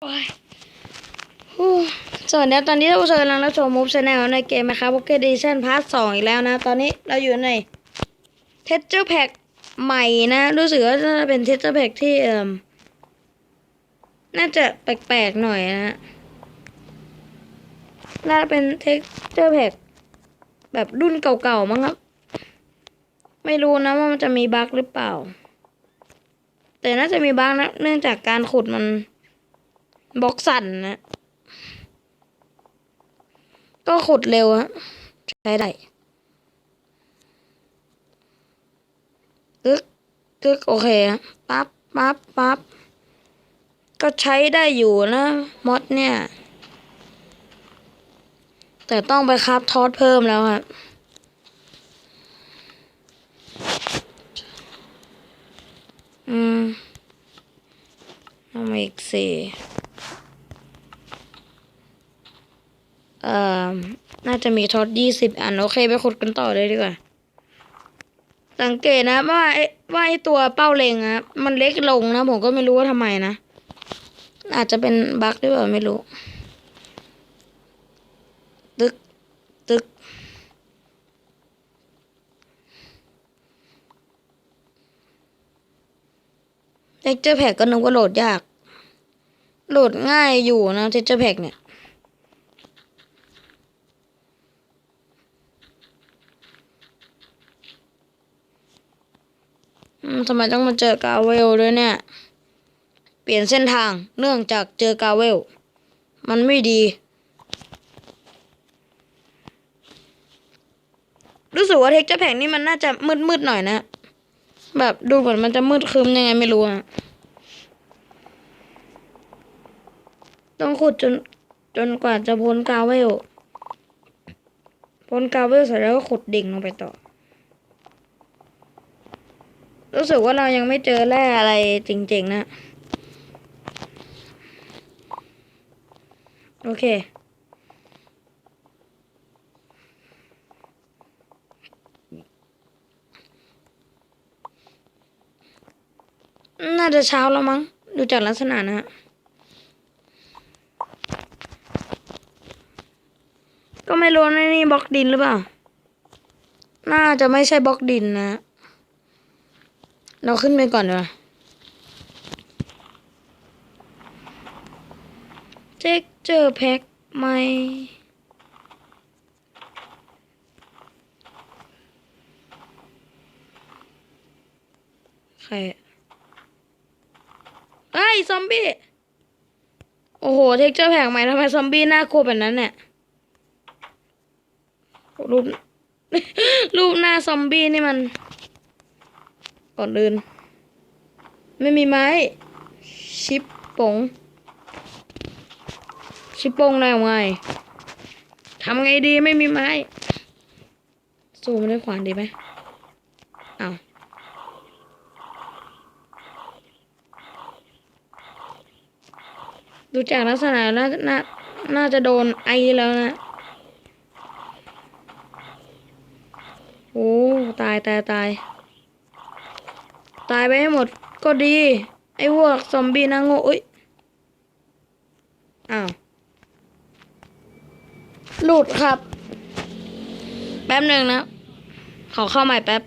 สวัสดีครับตอนนี้ท่านผู้ชมกำลังรับชมมูฟชาแนลในเกมนะครับ p o c k e t Edition Part 2อีกแล้วนะ ตอนนี้เราอยู่ใน Texture Pack ใหม่นะ รู้สึกว่าจะเป็น Texture Pack ที่เอ่มน่าจะแปลกๆหน่อยนะน่าจะเป็น Texture Pack แบบรุ่นเก่าๆมั้งครับ ไม่รู้นะว่ามันจะมีบั๊กหรือเปล่า แต่น่าจะมีบั๊กนะเนื่องจากการขุดมัน บล็อกสั่นนะก็ขุดเร็วฮะใช้ได้กึกกึกโอเคฮะปั๊บปั๊บปั๊บก็ใช้ได้อยู่นะมอดเนี่ย แต่ต้องไปครับทอดเพิ่มแล้วครับอืมเอามาอีกสี่ เอ่อ น่าจะมีท็อตยี่สิบอัน โอเคไปขุดกันต่อเลยดีกว่า สังเกตนะว่าไอ้ว่าไอ้ตัวเป้าเล็งอะมันเล็กลงนะ ผมก็ไม่รู้ว่าทำไมนะ อาจจะเป็นบั๊กหรือเปล่าไม่รู้ ตึก ตึกเท็กเจอร์แพ็กก็นึกว่าโหลดยาก โหลดง่ายอยู่นะเท็กเจอร์แพ็กเนี่ย ทำไมต้องมาเจอกาเวลด้วยเนี่ย เปลี่ยนเส้นทางเนื่องจากเจอกาเวล มันไม่ดี รู้สึกว่าเท็กเจอร์แพ็กนี่มันน่าจะมืดๆหน่อยนะ แบบดูเหมือนมันจะมืดครึ้มยังไงไม่รู้อะต้องขุดจนจนกว่าจะพ้นกาเวล พ้นกาเวลเสร็จแล้วก็ขุดดิ่งลงไปต่อ รู้สึกว่าเรายังไม่เจอแร่อะไรจริงๆนะ โอเค น่าจะเช้าแล้วมั้ง ดูจากลักษณะนะฮะก็ไม่รู้ในนี่บล็อกดินหรือเปล่า น่าจะไม่ใช่บล็อกดินนะ เราขึ้นไปก่อนดีกว่าเจ๊กเจอแพ็คไหมใครอะเฮ้ยซอมบี้ โอ้โห เท็กเจอร์แพ็กใหม่ทำไมซอมบี้น่ากลัวแบบนั้นเนี่ย รูป รูปหน้าซอมบี้นี่มัน ก่อนอื่นไม่มีไม้ ชิปปง ชิปปงได้ไงทำไงดีไม่มีไม้ สู้มันด้วยขวานดีไหมเอาวดูจากลักษณะน่าน่าน่าจะโดนไอแล้วนะ โอ้ ตายตายตาย ตายไปให้หมดก็ดี ไอ้พวกซอมบี้นะโง่อุ้ยอ้าวหลุดครับ แป๊บหนึ่งนะ ขอเข้าใหม่แป๊บ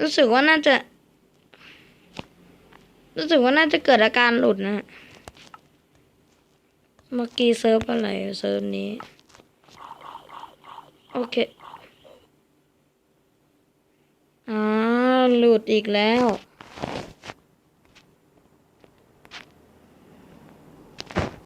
รู้สึกว่าน่าจะ รู้สึกว่าน่าจะเกิดอาการหลุดนะ เมื่อกี้เซิร์ฟอะไรเซิร์ฟนี้ โอเค อ่า หลุดอีกแล้ว